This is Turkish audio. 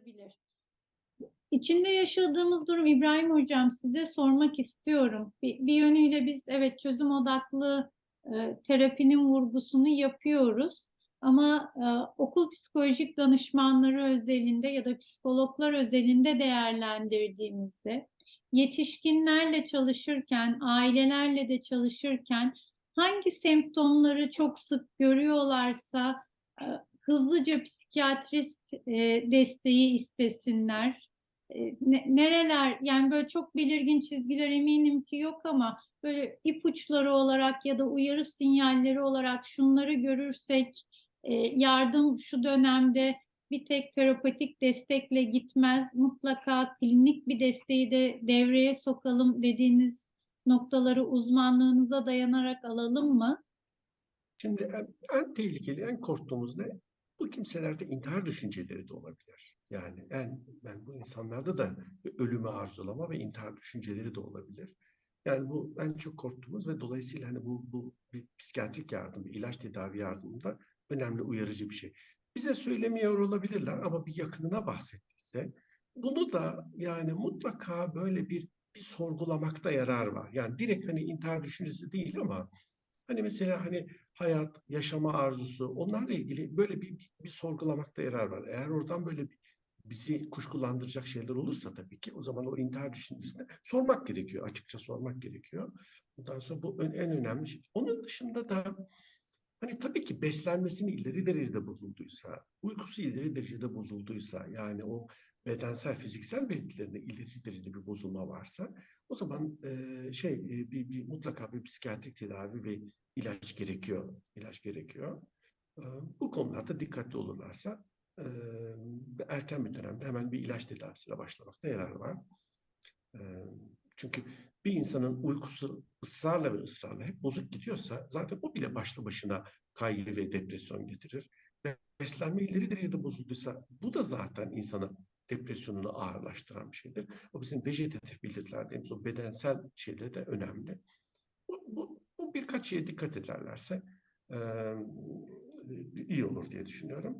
olabilir. İçinde yaşadığımız durum İbrahim Hocam size sormak istiyorum. Bir, bir yönüyle biz evet çözüm odaklı e, terapinin vurgusunu yapıyoruz. Ama e, okul psikolojik danışmanları özelinde ya da psikologlar özelinde değerlendirdiğimizde yetişkinlerle çalışırken, ailelerle de çalışırken hangi semptomları çok sık görüyorlarsa e, hızlıca psikiyatrist e, desteği istesinler. E, ne- nereler yani böyle çok belirgin çizgiler eminim ki yok ama böyle ipuçları olarak ya da uyarı sinyalleri olarak şunları görürsek e, yardım şu dönemde bir tek terapatik destekle gitmez. Mutlaka klinik bir desteği de devreye sokalım dediğiniz noktaları uzmanlığınıza dayanarak alalım mı? Şimdi en, en tehlikeli, en korktuğumuz ne? Bu kimselerde intihar düşünceleri de olabilir. Yani en ben bu insanlarda da ölümü arzulama ve intihar düşünceleri de olabilir. Yani bu en çok korktuğumuz ve dolayısıyla hani bu, bu bir psikiyatrik yardım, bir ilaç tedavi yardımında önemli uyarıcı bir şey. Bize söylemiyor olabilirler ama bir yakınına bahsettiyse bunu da yani mutlaka böyle bir bir sorgulamakta yarar var. Yani direkt hani intihar düşüncesi değil ama hani mesela hani hayat, yaşama arzusu onlarla ilgili böyle bir, bir sorgulamakta yarar var. Eğer oradan böyle bir, bizi kuşkulandıracak şeyler olursa tabii ki o zaman o intihar düşüncesine sormak gerekiyor. Açıkça sormak gerekiyor. Ondan sonra bu en önemli şey. Onun dışında da Hani tabii ki beslenmesini ileri derecede bozulduysa, uykusu ileri derecede bozulduysa, yani o bedensel, fiziksel belirtilerinde ileri derecede bir bozulma varsa, o zaman e, şey e, bir, bir mutlaka bir psikiyatrik tedavi ve ilaç gerekiyor, ilaç gerekiyor. E, bu konularda dikkatli olurlarsa e, erken bir dönemde hemen bir ilaç tedavisine başlamakta yarar var. E, çünkü bir insanın uykusu ısrarla ve ısrarla hep bozuk gidiyorsa zaten bu bile başlı başına kaygı ve depresyon getirir. Beslenme ileri derecede bozulduysa bu da zaten insanın depresyonunu ağırlaştıran bir şeydir. O bizim vejetatif belirtiler dediğimiz o bedensel şeyler de önemli. Bu, bu, bu birkaç şeye dikkat ederlerse e, iyi olur diye düşünüyorum.